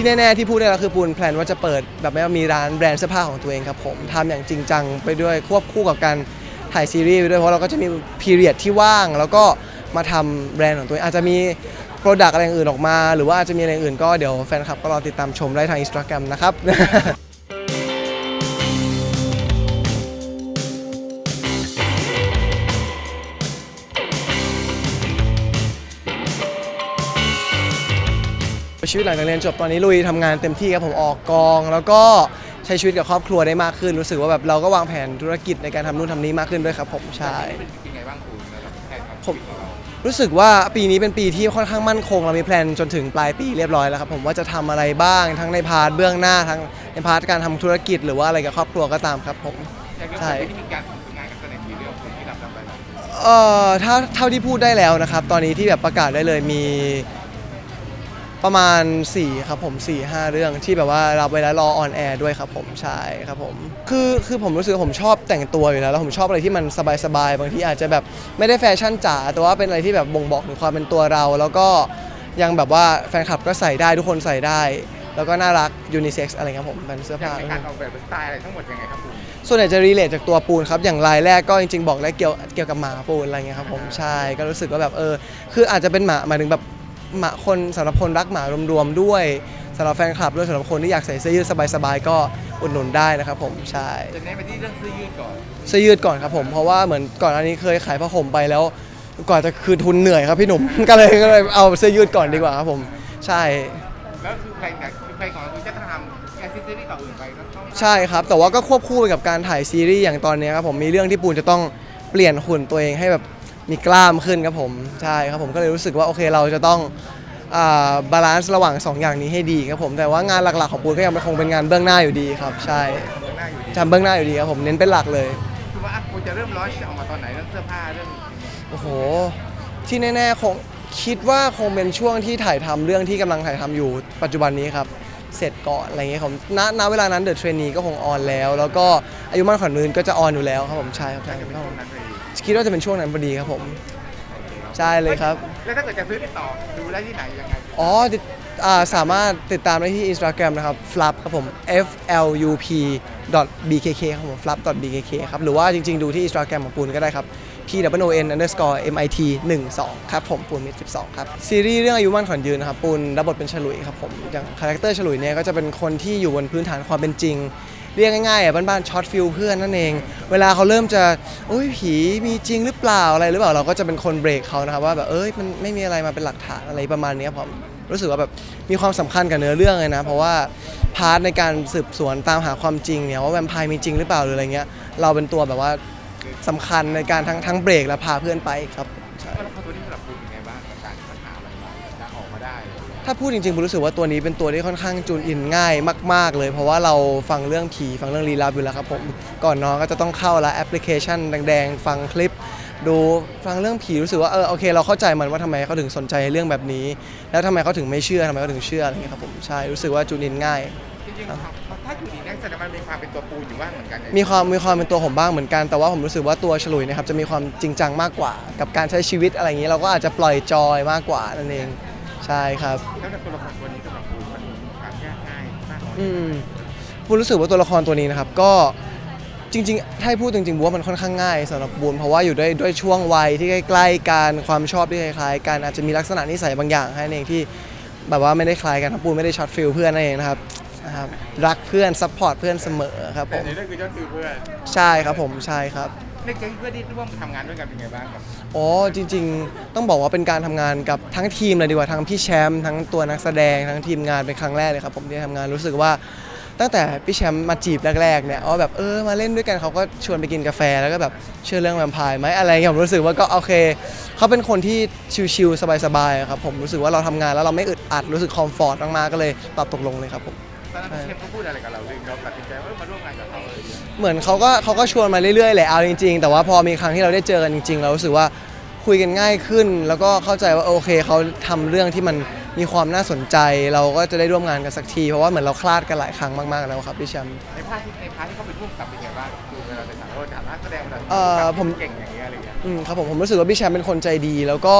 ที่แน่ๆที่พูดเนี่ยก็คือปูนแพลนว่าจะเปิดแบบไม่ว่ามีร้านแบรนด์เสื้อผ้าของตัวเองครับผมทำอย่างจริงจังไปด้วยควบคู่กับการถ่ายซีรีส์ไปด้วยเพราะเราก็จะมีพีเรียดที่ว่าง แล้วก็มาทำแบรนด์ของตัวเองอาจจะมีโปรดักต์อะไรอย่างอื่นออกมา หรือว่าอาจจะมีอะไรอื่นก็เดี๋ยวแฟนคลับก็รอติดตามชมได้ทางอินสตาแกรมนะครับ ชีวิตหลังจากเรียนจบตอนนี้ลุยทำงานเต็มที่ครับผมออกกอง แล้วก็ใช้ชีวิตกับครอบครัวได้มากขึ้น รู้สึกว่าแบบเราก็วางแผนธุรกิจในการทำนู่นทำนี้มากขึ้นด้วยครับผมใช่ เป็นยังไงบ้างคุณสำหรับแผนของผม ชีวิตของเรารู้สึกว่าปีนี้เป็นปีที่ค่อนข้างมั่นคง เรามีแพลนจนถึงปลายปีเรียบร้อยแล้วครับผมว่าจะทำอะไรบ้างทั้งในพาร์ทเบื้องหน้าทั้งในพาร์ทการทำธุรกิจหรือว่าอะไรกับครอบครัวก็ตามครับผมอย่างเรื่องใช่ที่มีการส่งงานกับแสดงทีเรื่องคนที่รับรับไปแล้วเอ่อถ้าเท่าที่พูดได้แล้วนะครับ ตอนนี้ที่แบบประกาศได้เลยมี ประมาณ 4 ครับผม 4 5 เรื่องที่แบบว่ารับไว้แล้วรอออนแอร์ด้วยครับผมใช่ครับผม คือคือผมรู้สึกว่าผมชอบแต่งตัวอยู่แล้ว แล้วผมชอบอะไรที่มันสบายๆ บางทีอาจจะแบบไม่ได้แฟชั่นจ๋าแต่ว่าเป็นอะไรที่แบบบ่งบอกถึงความเป็นตัวเรา แล้วก็ยังแบบว่าแฟนคลับก็ใส่ได้ทุกคนใส่ได้ แล้วก็น่ารักยูนิเซ็กซ์อะไรครับผมเป็นเสื้ออย่าผ้างในการออกแบบสไตล์อะไรทั้งหมดยังไงครับคุณส่วนใหญ่จะรีเลทจากตัวปูนครับ อย่างลายแรกก็จริงๆ บอกได้เกี่ยวเกี่ยวกับหมาปูนอะไรเงี้ยครับผมใช่ก็รู้สึกว่าแบบเออ คืออาจจะเป็นหมาหมายถึงแบบ หมาคนสำหรับคนรักหมารวมๆด้วยสำหรับแฟนคลับด้วยสำหรับคนที่อยากใส่เสื้อยืดสบายๆก็อุดหนุนได้นะครับผมใช่จะเน้นไปที่เรื่องเสื้อยืดก่อน เสื้อยืดก่อนครับผมเพราะว่าเหมือนก่อนอันนี้เคยขายผ้าห่มไปแล้วก่อนจะคืนทุนเหนื่อยครับพี่หนุ่ม ก็เลยก็เลยเอาเสื้อยืดก่อนดีกว่าครับผม ใช่ แล้วคือเพลงเนี่ยคือเพลงของเราคือจะทำแอสซิสต์ต่ออื่นไปก็ต้องใช่ครับ แต่ว่าก็ควบคู่ไปกับการถ่ายซีรีส์อย่างตอนเนี้ยครับผมมีเรื่องที่ปูนจะต้องเปลี่ยนหุ่นตัวเองให้แบบ มีกล้ามขึ้นครับผมใช่ครับผมก็เลยรู้สึกว่าโอเคเราจะต้องบาลานซ์ระหว่าง 2 อย่างนี้ให้ดีครับผมแต่ว่างานหลักๆของปูนก็ยังคงเป็นงานเบื้องหน้าอยู่ดีครับ ใช่เดินหน้าอยู่ดีทำเบื้องหน้าอยู่ดีครับผมเน้นเป็นหลักเลยคือว่าอะคุณจะเริ่มร้อยออกมาตอนไหนเรื่องเสื้อผ้าเรื่องโอ้โห ที่แน่ๆคงคิดว่าคงเป็นช่วงที่ถ่ายทำเรื่องที่กำลังถ่ายทำอยู่ปัจจุบันนี้ครับเสร็จก่อนอะไรเงี้ยผมณณเวลานั้นเดอะเทรนนีก็คงออนแล้ว แล้วก็อายุมั่นขวัญยืนก็จะออนอยู่แล้วครับผมใช่ครับใช่จะเป็นครับช่วงนั้นเลย คิดว่าจะเป็นช่วงนั้นพอดีครับผมใช่เลยครับ แล้วถ้าเกิดจะซื้อติดต่อดูได้ที่ไหนยังไง อ๋อติดอ่าสามารถติดตามได้ที่ Instagram นะครับ flap ครับผม f l u p bkk ครับผม flap bkk ครับ หรือว่าจริงๆ ดูที่ Instagram ของปูนก็ได้ครับ p w o n underscore mit 1 2ครับผมปูนมิตร12 ครับ ซีรีส์เรื่องอายุมั่นขวัญยืนนะครับ ปูนรับบทเป็นฉลุยครับผม อย่างคาแรคเตอร์ฉลุยเนี่ยก็จะเป็นคนที่อยู่บนพื้นฐานความเป็นจริง เรียกง่ายๆอะบ้านๆช็อตฟิลเพื่อนนั่นเอง เวลาเขาเริ่มจะโอ้ยผีมีจริงหรือเปล่าอะไรหรือเปล่าเราก็จะเป็นคนเบรกเขานะครับว่าแบบเอ้ยมันไม่มีอะไรมาเป็นหลักฐานอะไรประมาณนี้ผมรู้สึกว่าแบบมีความสำคัญกับเนื้อเรื่องเลยนะ เพราะว่าพาร์ทในการสืบสวนตามหาความจริงเนี่ยว่าแวมไพร์มีจริงหรือเปล่าหรืออะไรเงี้ยเราเป็นตัวแบบว่าสำคัญในการทั้งทั้งเบรกและพาเพื่อนไปครับ ถ้าพูดจริงๆผมรู้สึกว่าตัวนี้เป็นตัวที่ค่อนข้างจูนอินง่ายมาก ๆ เลย เพราะว่าเราฟังเรื่องผีฟังเรื่องลี้ลับอยู่แล้วครับผมก่อนนอนก็จะต้องเข้าละแอปพลิเคชันแดงๆ ฟังคลิป ดูฟังเรื่องผีรู้สึกว่าเออโอเค เราเข้าใจมันว่าทำไมเขาถึงสนใจเรื่องแบบนี้ แล้วทำไมเขาถึงไม่เชื่อทำไมเขาถึงเชื่ออะไรเงี้ยครับผมใช่รู้สึกว่าจูนอินง่ายจริงๆถ้าอยู่ดีเนี่ยแสดงว่ามันมีความเป็นตัวปูนอยู่บ้างเหมือนกันเนี่ยมีความมีความเป็นตัวผมบ้างเหมือนกันแต่ว่าผมรู้สึกว่าตัวฉลุยนะครับจะมีความจริงจังมากกว่า กับการใช้ชีวิตอะไรอย่างนี้เราก็อาจจะปล่อยจอยมากกว่านั่นเอง ใช่ครับ แล้วตัวละครตัวนี้สำหรับคุณมันมีความยากง่ายมากน้อยอืมบูมรู้สึกว่าตัวละครตัวนี้นะครับก็จริงๆถ้าให้พูดจริงๆบูมว่ามันค่อนข้างง่ายสำหรับบูมเพราะว่าอยู่ด้วยด้วยช่วงวัยที่ใกล้ๆกันความชอบที่คล้ายๆกันอาจจะมีลักษณะนิสัยบางอย่างให้นั่นเองที่แบบว่าไม่ได้คล้ายกันครับบูมไม่ได้ช็อตฟิลเพื่อนนั่นเองนะครับนะครับรักเพื่อนซัพพอร์ตเพื่อนเสมอครับผแต่มในเรื่องคือยอดคือเพื่อน ใช่ครับผมใช่ครับ ก๊งเพื่อนที่ร่วมทำงานด้วยกันเป็นไงบ้างครับอ๋อจริง ๆ ต้องบอกว่าเป็นการทำงานกับทั้งทีมเลยดีกว่าทั้งพี่แชมป์ทั้งตัวนักแสดงทั้งทีมงานเป็นครั้งแรกเลยครับผมที่ได้ทำงานรู้สึกว่าตั้งแต่พี่แชมป์มาจีบแรกๆเนี่ยว่าแบบเออมาเล่นด้วยกันเขาก็ชวนไปกินกาแฟแล้วก็แบบเชื่อเรื่องแวมไพร์ไหมอะไรเงี้ยผมรู้สึกว่าก็โอเคเขาเป็นคนที่ชิลๆสบายๆครับผมรู้สึกว่าเราทำงานแล้วเราไม่อึดอัดรู้สึกคอมฟอร์ตมากๆก็เลยตอบตกลงเลยครับผม ตอนนั้นพี่เชฟเขาพูดอะไรกับเราเลยเราตัดสินใจว่าเออมาร่วมงานกับเขาอะไรอย่างเงี้ยเหมือนเขาก็เขาก็ชวนมาเรื่อยๆแหละเอาจริง ๆ แต่ว่าพอมีครั้งที่เราได้เจอกันจริงๆ เรารู้สึกว่าคุยกันง่ายขึ้น แล้วก็เข้าใจว่าโอเคเขาทำเรื่องที่มันมีความน่าสนใจ เราก็จะได้ร่วมงานกันสักที เพราะว่าเหมือนเราคลาดกันหลายครั้งมากๆแล้วครับพี่แชมป์ ในพาร์ทที่ในพาร์ทที่เขาเป็นร่วมกับเป็นไงบ้างคือเวลาไปถามว่าถามนักแสดงเวลาเอ่อผม เก่งอย่างเงี้ยอะไรอย่างเงี้ย อืมครับผมผมรู้สึกว่าพี่แชมป์เป็นคนใจดี แล้วก็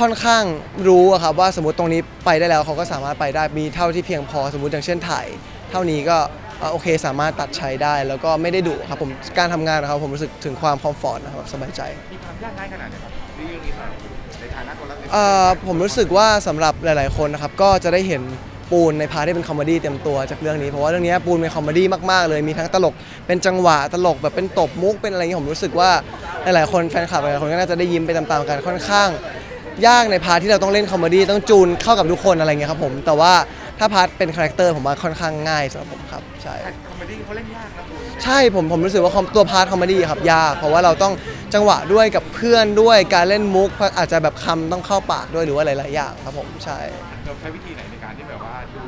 ค่อนข้างรู้อะครับว่าสมมติตรงนี้ไปได้แล้วเขาก็สามารถไปได้มีเท่าที่เพียงพอสมมติอย่างเช่นถ่าย เท่านี้ก็เอ่อโอเคสามารถตัดใช้ได้แล้วก็ไม่ได้ดุครับผมการทำงานนะครับผมรู้สึกถึงความคอมฟอร์ตนะครับสบายใจ มีความยากง่ายขนาดไหนครับในเรื่องนี้สำหรับในฐานะคนรับเอ่อผมรู้สึกว่าสำหรับหลาย ๆ คนนะครับก็จะได้เห็นปูนในพาร์ทที่เป็นคอมเมดี้เต็มตัวจากเรื่องนี้เพราะว่าเรื่องนี้ปูนเป็นคอมเมดี้มาก ๆ เลยมีทั้งตลกเป็นจังหวะตลกแบบเป็นตบมุกเป็นอะไรอย่างนี้ผมรู้สึกว่าหลาย ๆ คนแฟนคลับหลาย ๆ คนก็น่าจะได้ยิ้มไปตาม ๆ กันค่อนข้าง ยากในพาร์ทที่เราต้องเล่นคอมเมดี้ต้องจูนเข้ากับทุกคนอะไรเงี้ยครับผมแต่ว่าถ้าพาร์ทเป็นคาแรคเตอร์ผมว่าค่อนข้างง่ายสำหรับผมครับใช่คอมเมดี้เขาเล่นยากนะคุณใช่ผมผมรู้สึกว่าคอมตัวพาร์ทคอมเมดี้ครับยาก เพราะว่าเราต้องจังหวะด้วยกับเพื่อนด้วยการเล่นมุกอาจจะแบบคำต้องเข้าปากด้วยหรือว่าหลายๆอย่างครับผมใช่ เราใช้วิธีไหนในการที่แบบว่าดู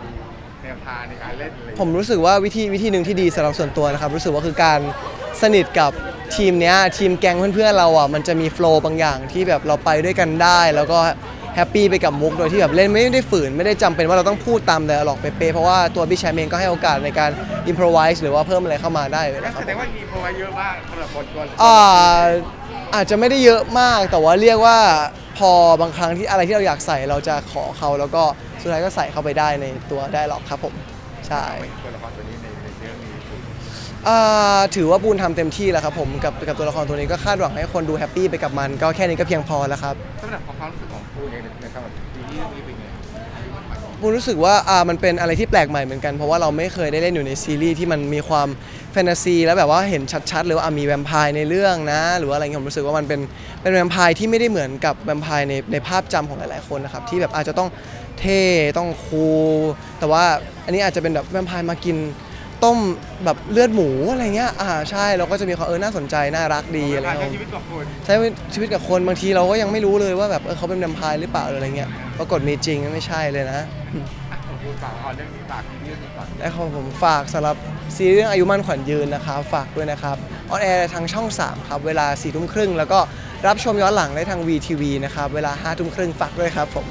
แนวทางในการเล่นอะไรผมรู้สึกว่าวิธีวิธีหนึ่งที่ดีสำหรับส่วนตัวนะครับ รู้สึกว่าคือการสนิทกับ ทีมเนี้ยทีมแก๊งเพื่อนๆเราอะมันจะมีโฟล์บางอย่างที่แบบเราไปด้วยกันได้ แล้วก็แฮปปี้ไปกับมุกโดยที่แบบเล่นไม่ได้ฝืน ไม่ได้จำเป็นว่าเราต้องพูดตามแต่หลอกเป๊ะๆเพราะว่าตัวพี่แชมป์เองก็ให้โอกาสในการอิมพรไวส์หรือว่าเพิ่มอะไรเข้ามาได้เลยก็นะครับแสดงว่ามีโปรไว้เยอะมากสำหรับบทตัวอ่าอาจจะไม่ได้เยอะมากแต่ว่าเรียกว่าพอบางครั้งที่อะไรที่เราอยากใส่เราจะขอเขาแล้วก็สุดท้ายก็ใส่เข้าไปได้ในตัวได้หรอกครับผมใช่ ตัวละครตัวนี้ในในเรื่องนี้ อ่าถือว่าปูนทำเต็มที่แล้วครับผมกับกับตัวละครตัวนี้ก็คาดหวังให้คนดูแฮปปี้ไปกับมัน ก็แค่นี้ก็เพียงพอแล้วครับ สำหรับความรู้สึกของปูเองในสำหรับซีรีส์เรื่องนี้เป็นไงปูนรู้สึกว่าอ่ามันเป็นอะไรที่แปลกใหม่เหมือนกัน เพราะว่าเราไม่เคยได้เล่นอยู่ในซีรีส์ที่มันมีความแฟนตาซีแล้วแบบว่าเห็นชัดๆเลยว่าอะมีแวมไพร์ในเรื่องนะ หรือว่าอะไรเงี้ยผมรู้สึกว่ามันเป็นเป็นแวมไพร์ที่ไม่ได้เหมือนกับแวมไพร์ในในภาพจำของหลายๆคนนะครับที่แบบอาจจะต้องเท่ต้องคูลแต่ว่าอันนี้อาจจะเป็นแบบแวมไพร์มากิน ต้มแบบเลือดหมูอะไรเงี้ยอ่าใช่เราก็จะมีความเออน่าสนใจน่ารักดีอะไรการเงี้ใช้ยชีวิตกับคุณใช้ชีวิตกับคนบางทีเราก็ยังไม่รู้เลยว่าแบบเออเขาเป็นแวมไพร์หรือเปล่าหรืออะไรเงี้ยปรากฏมีจริงไม่ใช่เลยนะอะขอบคุณฝากเอาเรื่องนี้ฝากซีรีส์เรื่องนี้ก่อนและขอผมฝากสำหรับซีรีส์เรื่องอายุมั่นขวัญยืนนะครับฝากด้วยนะครับออนแอร์ทางช่อง 3 ครับ เวลา4ทุ่มครึ่งแล้วก็รับชมย้อนหลังได้ทาง VTV นะครับ เวลา5ทุ่มครึ่งฝากด้วยครับผม